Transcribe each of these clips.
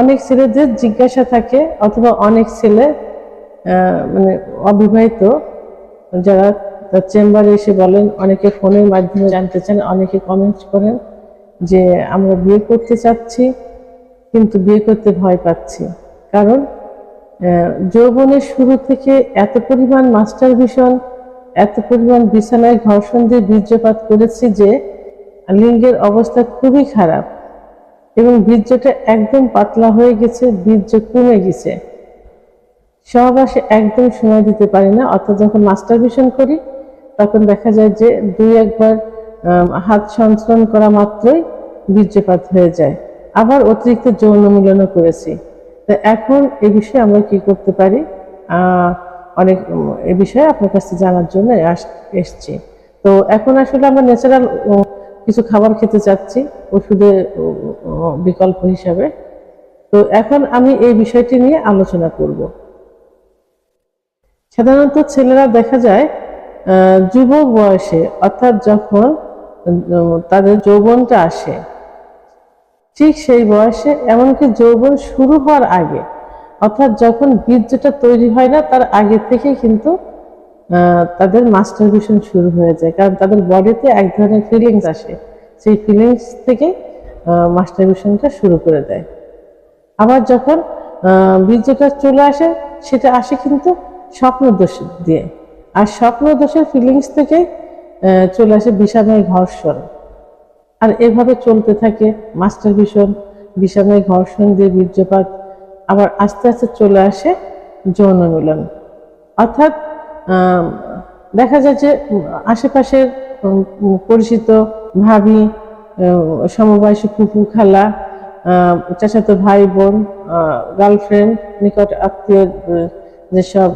অনেক ছেলেদের জিজ্ঞাসা থাকে অথবা অনেক ছেলে মানে অবিবাহিত, যারা তার চেম্বারে এসে বলেন, অনেকে ফোনের মাধ্যমে জানতে চান, অনেকে কমেন্ট করেন যে, আমরা বিয়ে করতে চাচ্ছি, কিন্তু বিয়ে করতে ভয় পাচ্ছি। কারণ যৌবনের শুরু থেকে এত পরিমাণ মাস্টার ভিশন এত পরিমাণ বিছানায় ঘর্ষণ দিয়ে বীর্যপাত করেছি যে, লিঙ্গের অবস্থা খুবই খারাপ। এবং বীর্যটা একদম পাতলা হয়ে গেছে, বীর্য কমে গেছে। সহবাসে একদম সময় দিতে পারি না, অর্থাৎ যখন মাস্টার ভিশন করি, তখন দেখা যায় যে দুই একবার হাত সঞ্চালন করা মাত্রই বীর্যপাত হয়ে যায়। আবার অতিরিক্ত যৌন মিলনও করেছি। তো এখন এ বিষয়ে আমরা কি করতে পারি? অনেক এ বিষয়ে আপনার কাছে জানার জন্য এসছি। তো এখন আসলে আমরা ন্যাচারাল কিছু খাবার খেতে চাচ্ছি উ, বিকল্প হিসাবে। তো এখন আমি এই বিষয়টি নিয়ে আলোচনা করব। সাধারণত ছেলেরা দেখা যায় যুবক বয়সে অর্থাৎ যখন তাদের যৌবনটা আসে ঠিক সেই বয়সে এমনকি যৌবন শুরু হওয়ার আগে অর্থাৎ যখন বীর্যটা তৈরি হয় না তার আগে থেকে কিন্তু তাদের মাস্টারবেশন শুরু হয়ে যায়। কারণ তাদের বডিতে এক ধরনের ফিলিংস আসে। সেই ফিলিংস থেকে মাস্টারবেশনটা শুরু করে দেয়। আবার যখন বীর্যটা চলে আসে, সেটা আসে কিন্তু স্বপ্ন দোষ দিয়ে। আর স্বপ্ন দোষের ফিলিংস থেকে চলে আসে বিষাময় ঘর্ষণ। আর এভাবে চলতে থাকে মাস্টার ভীষণ বিষাময় ঘর্ষণ দিয়ে বীর্যপাত। আবার আস্তে আস্তে চলে আসে যৌন মিলন। অর্থাৎ দেখা যায় যে আশেপাশের পরিচিত ভাবি সমবয়সী ফুফু, খালা চাচাতো ভাই, বোন গার্লফ্রেন্ড নিকট আত্মীয় যেসব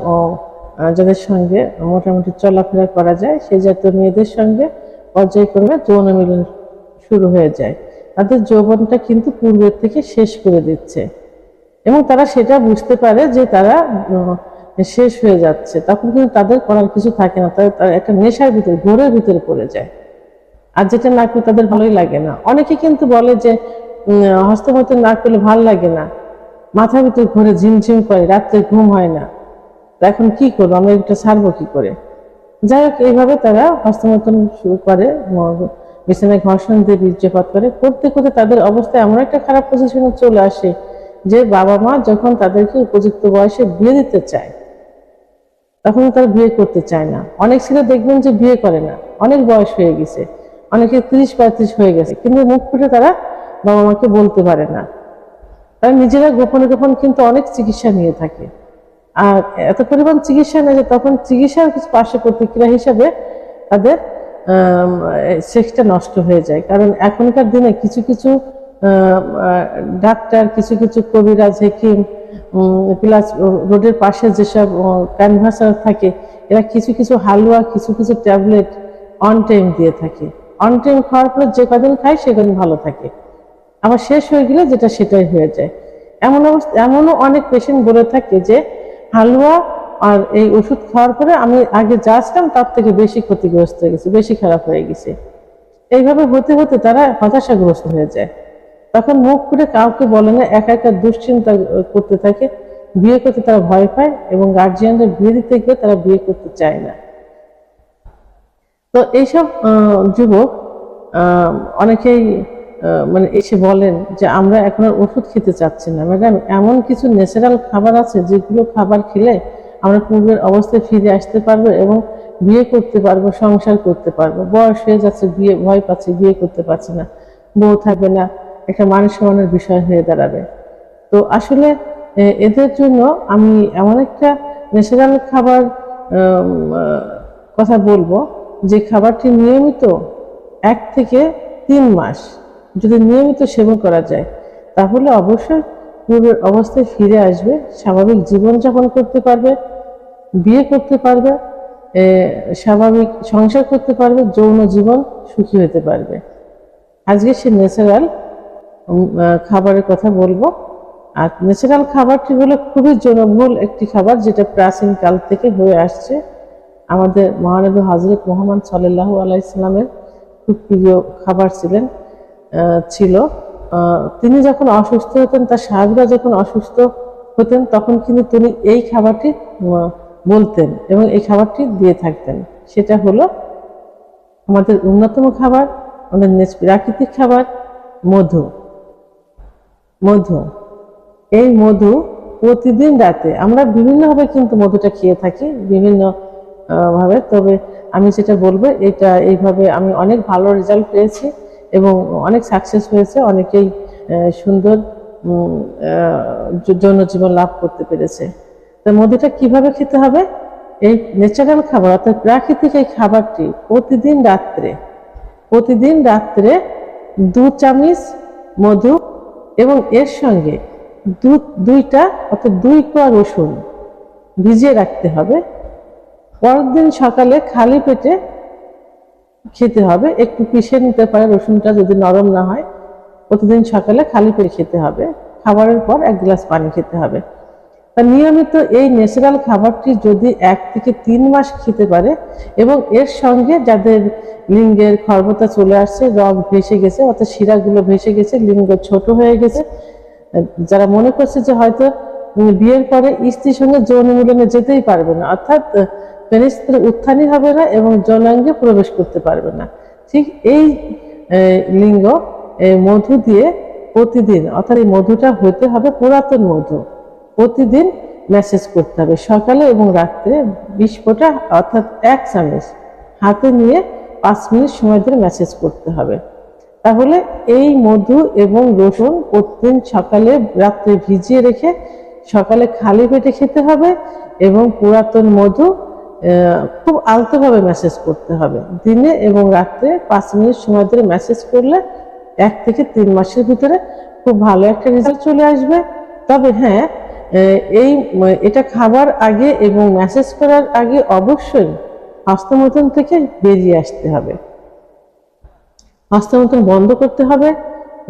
যাদের সঙ্গে মোটামুটি চলাফেরা করা যায়, সেই জাতীয় মেয়েদের সঙ্গে পর্যায়ক্রমে যৌন মিলন শুরু হয়ে যায়। তাদের যৌবনটা কিন্তু পূর্বের থেকে শেষ করে দিচ্ছে। এবং তারা সেটা বুঝতে পারে যে তারা শেষ হয়ে যাচ্ছে, তখন কিন্তু তাদের করার কিছু থাকে না, তারা একটা নেশার ভিতরে, ঘোরের ভিতরে পড়ে যায়। আর যেটা না করলে তাদের ভালোই লাগে না। অনেকে কিন্তু বলে যে হস্তমৈথুন না করলে ভালো লাগে না। মাথার ভিতরে ঘুরে ঝিমঝিম করে, রাত্রে ঘুম হয় না। এখন কি করব? আমরা এটা ছাড়বো কি করে? যাই হোক, এইভাবে তারা হস্তমৈথুন শুরু করে বিছানায় ঘর্ষণ দিয়ে বীর্যপাত করে। করতে করতে তাদের অবস্থা এমন একটা খারাপ পজিশনে চলে আসে যে, বাবা মা যখন তাদেরকে উপযুক্ত বয়সে বিয়ে দিতে চায় তখন তারা বিয়ে করতে চায় না। অনেক ছেলে দেখবেন যে বিয়ে করে না। অনেক বয়স হয়ে গেছে। অনেকে তিরিশ পঁয়ত্রিশ হয়ে গেছে। কিন্তু মুখ ফুটে তারা বাবা মাকে বলতে পারে না। তারা নিজেরা গোপনে গোপন কিন্তু অনেক চিকিৎসা নিয়ে থাকে। আর এত পরিমাণ চিকিৎসা নেয় যে তখন চিকিৎসার কিছু পার্শ্ব প্রতিক্রিয়া হিসাবে তাদের সেক্সটা নষ্ট হয়ে যায়। কারণ এখনকার দিনে কিছু কিছু ডাক্তার, কিছু কিছু কবিরাজ, হেকিম প্লাস রোডের পাশে যেসব ক্যানভাসার থাকে, এরা কিছু কিছু হালুয়া, কিছু কিছু ট্যাবলেট অন টাইম দিয়ে থাকে। অন টাইম খাওয়ার ফলে যে কদিন খায়, সে কদিন ভালো থাকে। আবার শেষ হয়ে গেলে যেটা, সেটাই হয়ে যায়। এমন অবস্থা, এমনও অনেক পেশেন্ট বলে থাকে যে, হালুয়া আর এই ওষুধ খাওয়ার পরে আমি আগে যা ছিলাম তার থেকে বেশি ক্ষতিগ্রস্ত হয়ে গেছে, বেশি খারাপ হয়ে গেছে। এইভাবে হতে হতে তারা হতাশাগ্রস্ত হয়ে যায়। তখন মুখ করে কাউকে বলে না, একা একা দুশ্চিন্তা করতে থাকে, বিয়ে করতে তারা ভয় পায় এবং গার্জিয়ানদের বিয়ে দিতে গিয়ে তারা বিয়ে করতে চায় না। তো এইসব যুবক অনেকেই মানে এসে বলেন যে, আমরা এখন আর ওষুধ খেতে চাচ্ছি না। ম্যাডাম, এমন কিছু ন্যাচারাল খাবার আছে যেগুলো খাবার খেলে আমরা পূর্বের অবস্থায় ফিরে আসতে পারব এবং বিয়ে করতে পারব, সংসার করতে পারব। বয়স হয়ে যাচ্ছে, বিয়ে, ভয় পাচ্ছে, বিয়ে করতে পারছে না। বউ থাকবে না একটা মান সম্মানের বিষয় হয়ে দাঁড়াবে। তো আসলে এদের জন্য আমি এমন একটা ন্যাচারাল খাবার কথা বলব যে খাবারটি নিয়মিত এক থেকে তিন মাস যদি নিয়মিত সেবন করা যায়, তাহলে অবশ্যই পূর্বের অবস্থায় ফিরে আসবে, স্বাভাবিক জীবনযাপন করতে পারবে, বিয়ে করতে পারবে স্বাভাবিক সংসার করতে পারবে, যৌন জীবন সুখী হতে পারবে। আজকে সে ন্যাচারাল খাবারের কথা বলব। আর ন্যাচারাল খাবারটি হলো খুবই জনবহুল একটি খাবার যেটা প্রাচীন কাল থেকে হয়ে আসছে। আমাদের মহানবী হজরত মোহাম্মদ সাল্লাহ আলাইসাল্লামের খুব প্রিয় খাবার ছিলেন ছিল। তিনি যখন অসুস্থ হতেন, তার সাহেবরা যখন অসুস্থ হতেন, তখন কিন্তু তিনি এই খাবারটি বলতেন এবং এই খাবারটি দিয়ে থাকতেন। সেটা হলো আমাদের অন্যতম খাবার, আমাদের প্রাকৃতিক খাবার, মধু। মধু। এই মধু প্রতিদিন রাতে, আমরা বিভিন্নভাবে কিন্তু মধুটা খেয়ে থাকি, বিভিন্ন ভাবে। তবে আমি যেটা বলব, এটা এইভাবে আমি অনেক ভালো রেজাল্ট পেয়েছি এবং অনেক সাকসেস হয়েছে, অনেকেই সুন্দর যৌন জীবন লাভ করতে পেরেছে। তো মধুটা কীভাবে খেতে হবে? এই ন্যাচারাল খাবার, অর্থাৎ প্রাকৃতিক এই খাবারটি প্রতিদিন রাত্রে প্রতিদিন রাত্রে দু চামচ মধু এবং এর সঙ্গে দুইটা অর্থাৎ দুই কোয়া রসুন ভিজিয়ে রাখতে হবে। পরের দিন সকালে খালি পেটে খেতে হবে। একটু পিষে নিতে পারে রসুনটা যদি নরম না হয়। প্রতিদিন সকালে খালি পেটে খেতে হবে। খাবারের পর এক গ্লাস পানি খেতে হবে। নিয়মিত এই ন্যাচারাল খাবারটি যদি এক থেকে তিন মাস খেতে পারে এবং এর সঙ্গে যাদের লিঙ্গের খর্বতা চলে আসছে, রং ভেসে গেছে, অর্থাৎ শিরাগুলো ভেসে গেছে, লিঙ্গ ছোট হয়ে গেছে, যারা মনে করছে যে হয়তো বিয়ের পরে স্ত্রীর সঙ্গে যৌন মিলনে যেতেই পারবে না, অর্থাৎ পেনিসের উত্থানই হবে না এবং যৌনাঙ্গে প্রবেশ করতে পারবে না। ঠিক এই লিঙ্গ মধু দিয়ে প্রতিদিন, অর্থাৎ এই মধুটা হতে হবে পুরাতন মধু। প্রতিদিন ম্যাসেজ করতে হবে। সকালে এবং রাত্রে বিশ ফোঁটা, অর্থাৎ এক চামচ হাতে নিয়ে পাঁচ মিনিট সময় ধরে ম্যাসেজ করতে হবে। তাহলে এই মধু এবং রসুন প্রতিদিন সকালে, রাত্রে ভিজিয়ে রেখে সকালে খালি পেটে খেতে হবে এবং পুরাতন মধু খুব আলতোভাবে ম্যাসেজ করতে হবে। দিনে এবং রাত্রে পাঁচ মিনিট সময় ধরে ম্যাসেজ করলে এক থেকে তিন মাসের ভিতরে খুব ভালো একটা রেজাল্ট চলে আসবে। তবে হ্যাঁ এই এটা খাবার আগে এবং ম্যাসেজ করার আগে অবশ্যই হস্তমৈথুন থেকে বেরিয়ে আসতে হবে। হস্তমৈথুন বন্ধ করতে হবে,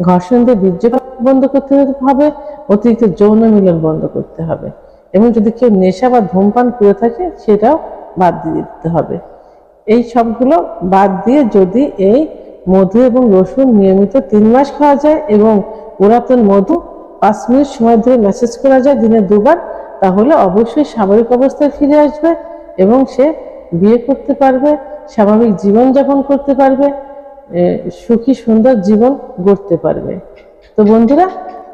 ঘর্ষণ দিয়ে বীর্যপাত বন্ধ করতে হবে, অতিরিক্ত যৌন মিলন বন্ধ করতে হবে এবং যদি কেউ নেশা বা ধূমপান করে থাকে সেটাও বাদ দিয়ে দিতে হবে। এই সবগুলো বাদ দিয়ে যদি এই মধু এবং রসুন নিয়মিত তিন মাস খাওয়া যায় এবং পুরাতন মধু পাঁচ মিনিট সময় ধরে ম্যাসেজ করা যায় দিনে দুবার, তাহলে অবশ্যই স্বাভাবিক অবস্থায় ফিরে আসবে এবং সে বিয়ে করতে পারবে, স্বাভাবিক জীবনযাপন করতে পারবে সুখী সুন্দর জীবন গড়তে পারবে। তো বন্ধুরা,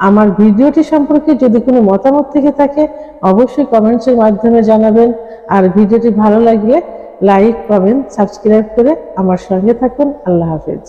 আমার ভিডিওটি সম্পর্কে যদি কোনো মতামত থেকে থাকে, অবশ্যই কমেন্টসের মাধ্যমে জানাবেন। আর ভিডিওটি ভালো লাগলে লাইক কমেন্ট সাবস্ক্রাইব করে আমার সঙ্গে থাকুন। আল্লাহ হাফেজ।